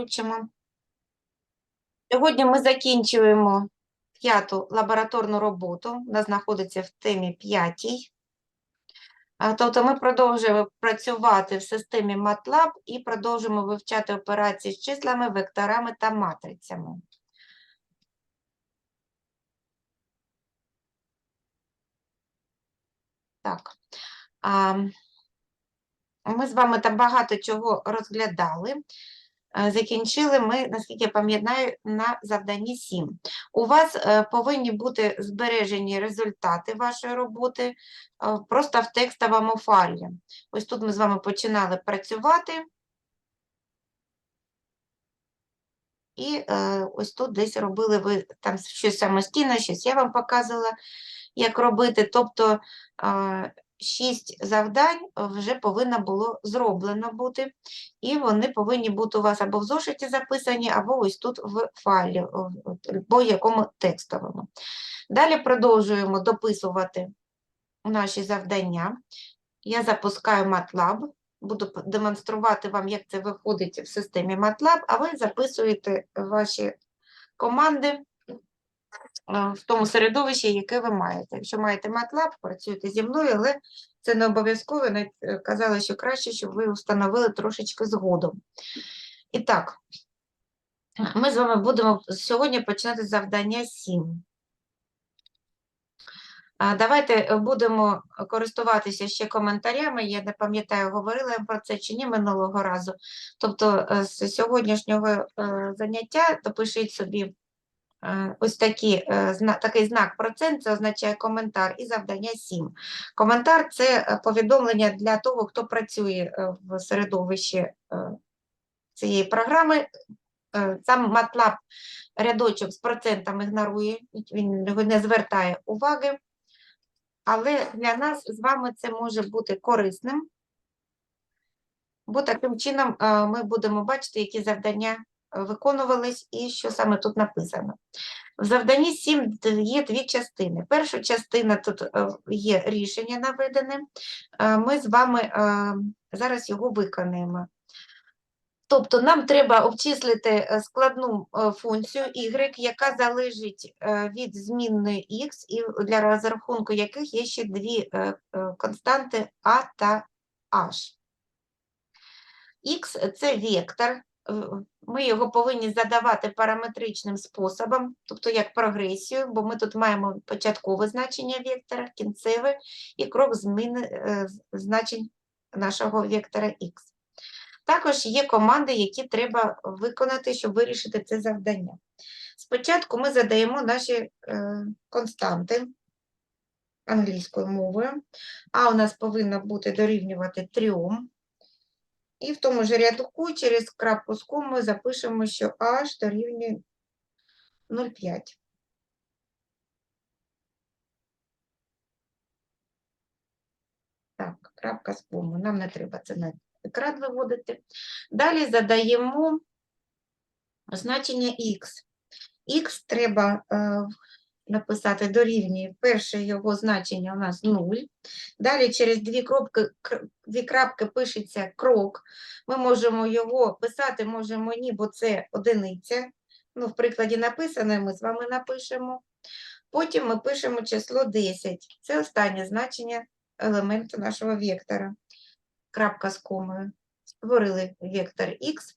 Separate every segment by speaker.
Speaker 1: Включимо. Сьогодні ми закінчуємо п'яту лабораторну роботу. Вона знаходиться в темі п'ятій. Тобто ми продовжуємо працювати в системі MATLAB і продовжуємо вивчати операції з числами, векторами та матрицями. Так. Ми з вами там багато чого розглядали. Е, Закінчили ми, наскільки я пам'ятаю, на завданні 7. У вас е, повинні бути збережені результати вашої роботи е, просто в текстовому файлі. Ось тут ми з вами починали працювати. І ось тут десь робили ви там щось самостійно, щось я вам показувала, як робити. Тобто шість завдань вже повинно було зроблено бути, і вони повинні бути у вас або в зошиті записані, або ось тут в файлі, в будь-якому текстовому. Далі продовжуємо дописувати наші завдання. Я запускаю MATLAB, буду демонструвати вам, як це виходить в системі MATLAB, а ви записуєте ваші команди в тому середовищі, яке ви маєте. Якщо маєте MATLAB, працюйте зі мною, але це не обов'язково. навіть, е, Казали, що краще, щоб ви встановили трошечки згодом. І так, ми з вами будемо сьогодні починати завдання 7. Давайте е, будемо користуватися ще коментарями. Я не пам'ятаю, говорила я про це чи ні минулого разу. Тобто е, з сьогоднішнього е, заняття допишіть собі е, ось такі, е, такий знак процент, це означає коментар і завдання 7. Коментар це е, повідомлення для того, хто працює е, в середовищі е, цієї програми. Е, Сам MATLAB рядочок з процентом ігнорує, він не звертає уваги. Але для нас з вами це може бути корисним, бо таким чином е, ми будемо бачити, які завдання е, виконувались і що саме тут написано. В завданні 7 є дві частини. Перша частина тут е, є рішення наведене. Е, Ми з вами е, зараз його виконаємо. Тобто нам треба обчислити складну функцію y, яка залежить від змінної x, і для розрахунку яких є ще дві константи a та h. X – це вектор, ми його повинні задавати параметричним способом, тобто як прогресію, бо ми тут маємо початкове значення вектора, кінцеве і крок зміни е, значень нашого вектора x. Також є команди, які треба виконати, щоб вирішити це завдання. Спочатку ми задаємо наші е, константи англійською мовою. А у нас повинно бути дорівнювати 3. І в тому ж рядку через крапку з комою запишемо, що h дорівнює 0,5. Так, крапка з комою. Нам не треба це на екран виводити. Далі задаємо значення x. Х треба е, написати дорівнює перше його значення у нас 0. Далі через дві, кропки, кр- дві крапки пишеться крок. Ми можемо його писати, можемо ні, бо це одиниця. Ну, в прикладі написане, ми з вами напишемо. Потім ми пишемо число 10. Це останнє значення елементу нашого вектора. Крапка з комою. Створили вектор х.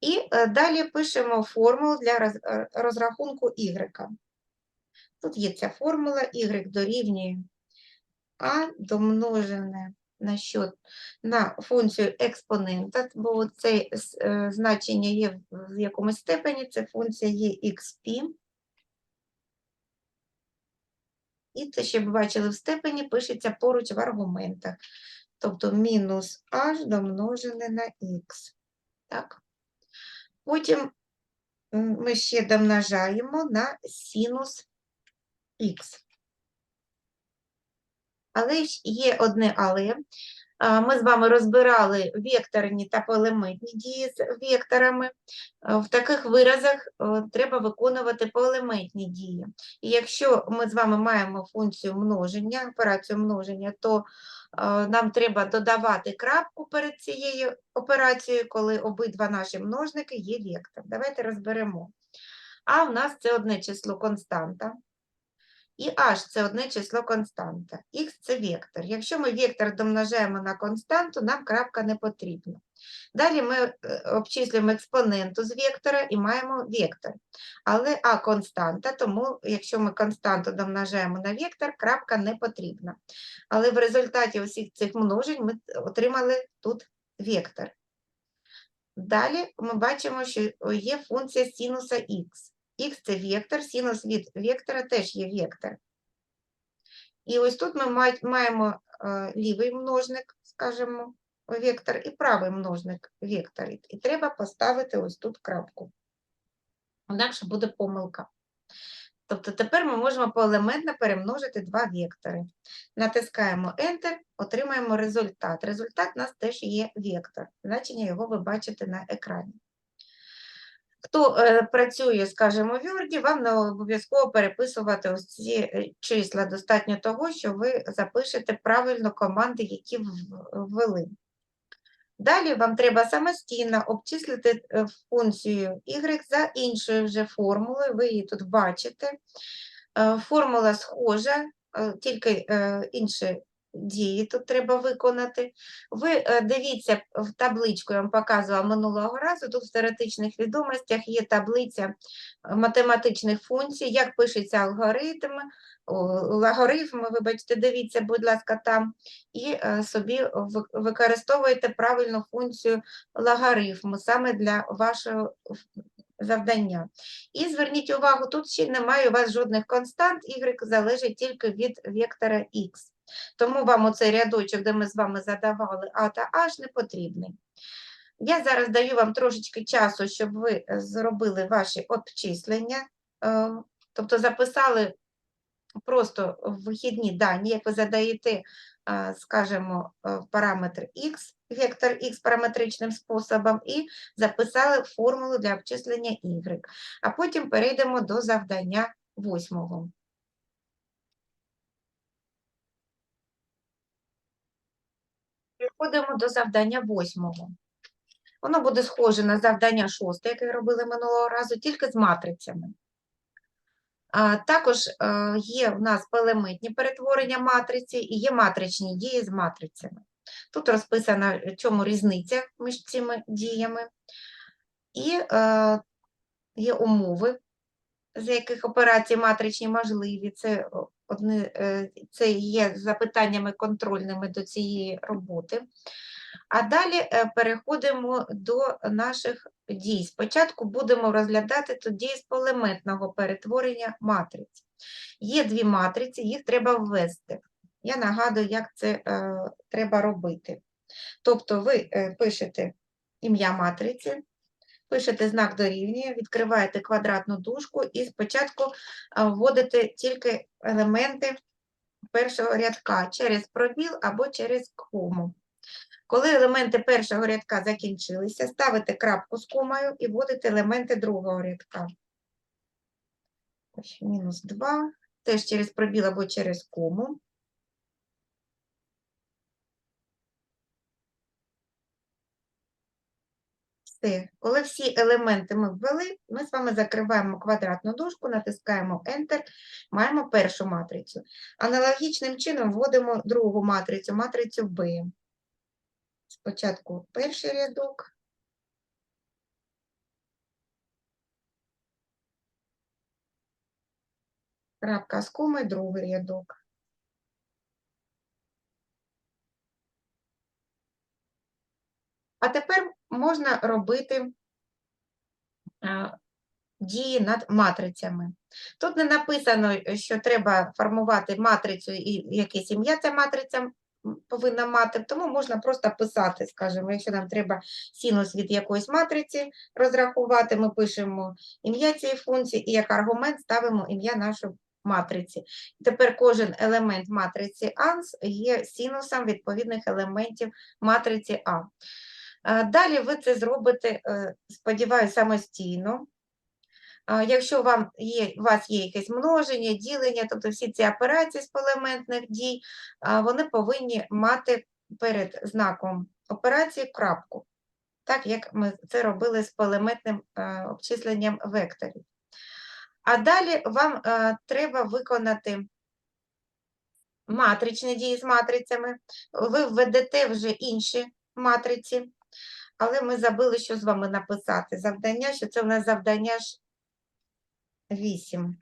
Speaker 1: І е, далі пишемо формулу для е, розрахунку y. Тут є ця формула, y дорівнює а домножене на що? На функцію експонента, бо це е, значення є в- якомусь степені, це функція є xp. І це, щоб ви бачили в степені, пишеться поруч в аргументах. Тобто мінус h домножене на х. Так? Потім ми ще домножаємо на синус х. Але ж є одне але. Ми з вами розбирали векторні та поелементні дії з векторами. В таких виразах е, треба виконувати поелементні дії. І якщо ми з вами маємо функцію множення, операцію множення, то нам треба додавати крапку перед цією операцією, коли обидва наші множники є вектор. Давайте розберемо. А в нас це одне число константа. І h це одне число константа. Х це вектор. Якщо ми вектор домножаємо на константу, нам крапка не потрібна. Далі ми е, обчислюємо експоненту з вектора і маємо вектор. Але а константа, тому якщо ми константу домножаємо на вектор, крапка не потрібна. Але в результаті усіх цих множень ми отримали тут вектор. Далі ми бачимо, що є функція синуса х. Х це вектор, синус від вектора теж є вектор. І ось тут ми маємо е, лівий множник, скажімо, вектор, і правий множник вектор. І треба поставити ось тут крапку. Інакше буде помилка. Тобто тепер ми можемо поелементно перемножити два вектори. Натискаємо Enter, отримаємо результат. Результат у нас теж є вектор. Значення його ви бачите на екрані. Хто е, працює, скажімо, в Word, вам не обов'язково переписувати ось ці е, числа. Достатньо того, що ви запишете правильно команди, які ввели. Далі вам треба самостійно обчислити е, функцію y за іншою вже формулою, ви її тут бачите. Формула схожа, тільки інші дії тут треба виконати. Ви дивіться в табличку, я вам показувала минулого разу, тут в теоретичних відомостях є таблиця математичних функцій, як пишеться алгоритм, логарифм, вибачте, дивіться, будь ласка, там, і е, собі використовуєте правильну функцію логарифму саме для вашого завдання. І зверніть увагу, тут ще немає у вас жодних констант, y залежить тільки від вектора x. Тому вам оцей рядочок, де ми з вами задавали А та H, не потрібний. Я зараз даю вам трошечки часу, щоб ви зробили ваші обчислення, е, тобто записали просто вихідні дані, як ви задаєте, скажімо, е, параметр X, вектор X параметричним способом, і записали формулу для обчислення Y. А потім перейдемо до завдання восьмого. Переходимо до завдання восьмого. Воно буде схоже на завдання шосте, яке робили минулого разу, тільки з матрицями. Також е, є в нас пелементні перетворення матриці і є матричні дії з матрицями. Тут розписана, в чому різниця між цими діями, і е, є умови, з яких операції матричні можливі. Це е, це є запитаннями контрольними до цієї роботи. А далі е, переходимо до наших дій. Спочатку будемо розглядати тут дії з полементного перетворення матриць. Є дві матриці, їх треба ввести. Я нагадую, як це е, треба робити. Тобто ви е, пишете ім'я матриці, пишете знак дорівнює, відкриваєте квадратну дужку і спочатку вводите тільки елементи першого рядка через пробіл або через кому. Коли елементи першого рядка закінчилися, ставите крапку з комою і вводите елементи другого рядка. Ось, мінус 2, теж через пробіл або через кому. Все. Коли всі елементи ми ввели, ми з вами закриваємо квадратну дужку, натискаємо Enter, маємо першу матрицю. Аналогічним чином вводимо другу матрицю, матрицю B. Спочатку перший рядок. Крапка з коми, другий рядок. А тепер можна робити дії над матрицями. Тут не написано, що треба формувати матрицю і якесь ім'я ця матриця повинна мати, тому можна просто писати, скажімо, якщо нам треба синус від якоїсь матриці розрахувати, ми пишемо ім'я цієї функції і як аргумент ставимо ім'я нашої матриці. Тепер кожен елемент матриці АНС є синусом відповідних елементів матриці А. Далі ви це зробите, е, сподіваюся, самостійно. Якщо вам є, у вас є якесь множення, ділення, тобто всі ці операції з полементних дій, вони повинні мати перед знаком операції крапку, так як ми це робили з полеметним е, обчисленням векторів. А далі вам е, треба виконати матричні дії з матрицями. Ви введете вже інші матриці, але ми забули, що з вами написати. Завдання, що це в нас завдання ж 8.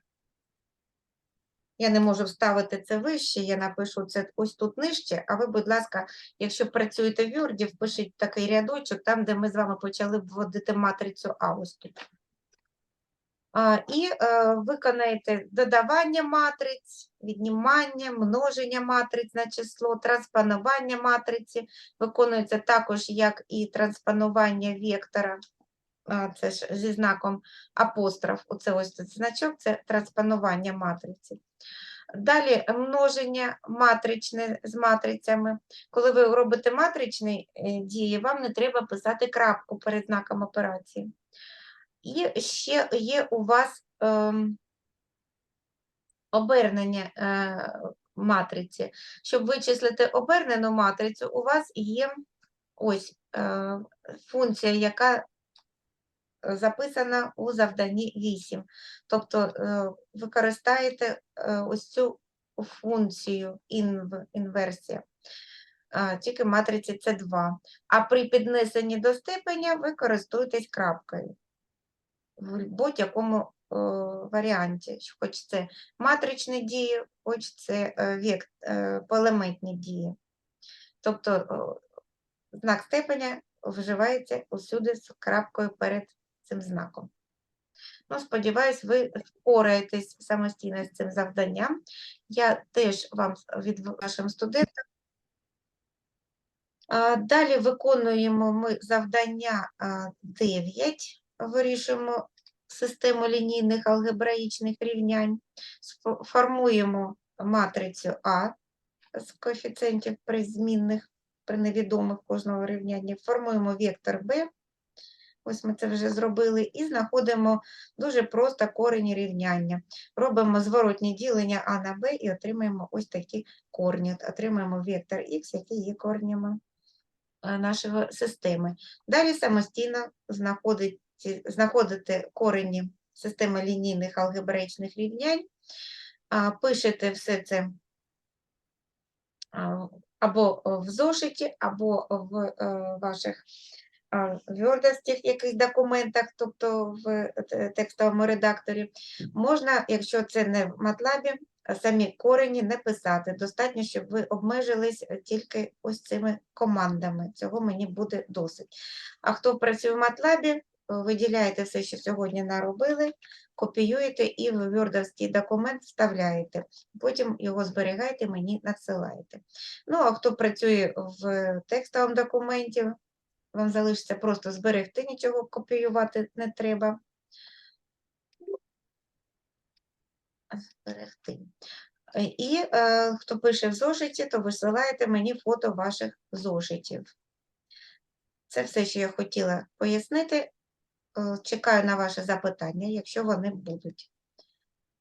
Speaker 1: Я не можу вставити це вище, я напишу це ось тут нижче, а ви, будь ласка, якщо працюєте в Word, впишіть такий рядочок, там, де ми з вами почали вводити матрицю А ось тут. І е, виконаєте додавання матриць, віднімання, множення матриць на число, транспонування матриці. Виконується також як і транспонування вектора, це ж зі знаком апостроф. Оце ось цей значок, це транспонування матриці. Далі множення матричне з матрицями. Коли ви робите матричні е, дії, вам не треба писати крапку перед знаком операції. І ще є у вас ем, обернення е, матриці. Щоб вичислити обернену матрицю, у вас є ось е, функція, яка записана у завданні 8. Тобто е, використаєте е, ось цю функцію інв, інверсія. Тільки матриці С2. А при піднесенні до степеня ви користуєтесь крапкою в будь-якому е, варіанті, хоч це матричні дії, хоч це вект, е, полеметні дії. Тобто е, знак степеня вживається усюди з крапкою перед цим знаком. Ну, сподіваюсь, ви впораєтесь самостійно з цим завданням. Я теж вам від вашим студентам. Далі виконуємо ми завдання 9, вирішуємо систему лінійних алгебраїчних рівнянь, формуємо матрицю А з коефіцієнтів при змінних, при невідомих кожного рівняння, формуємо вектор Б, ось ми це вже зробили, і знаходимо дуже просто корені рівняння. Робимо зворотні ділення А на Б і отримаємо ось такі корні. Отримаємо вектор Х, який є корнями е, нашої системи. Далі самостійно знаходите, знаходите корені системи лінійних алгебраїчних рівнянь, пишете все це або в зошиті, або в е, ваших вьордовських якихось документах, тобто в текстовому редакторі. Можна, якщо це не в MATLAB, самі корені не писати. Достатньо, щоб ви обмежились е, тільки ось цими командами. Цього мені буде досить. А хто працює в е, виділяєте все, що сьогодні наробили, копіюєте і в вьордовський документ вставляєте. Потім його зберігаєте, мені надсилаєте. Ну, а хто працює в текстовому документі, вам залишиться просто зберегти, нічого копіювати не треба. Зберегти. І е, хто пише в зошиті, то висилаєте мені фото ваших зошитів. Це все, що я хотіла пояснити. Е, Чекаю на ваші запитання, якщо вони будуть.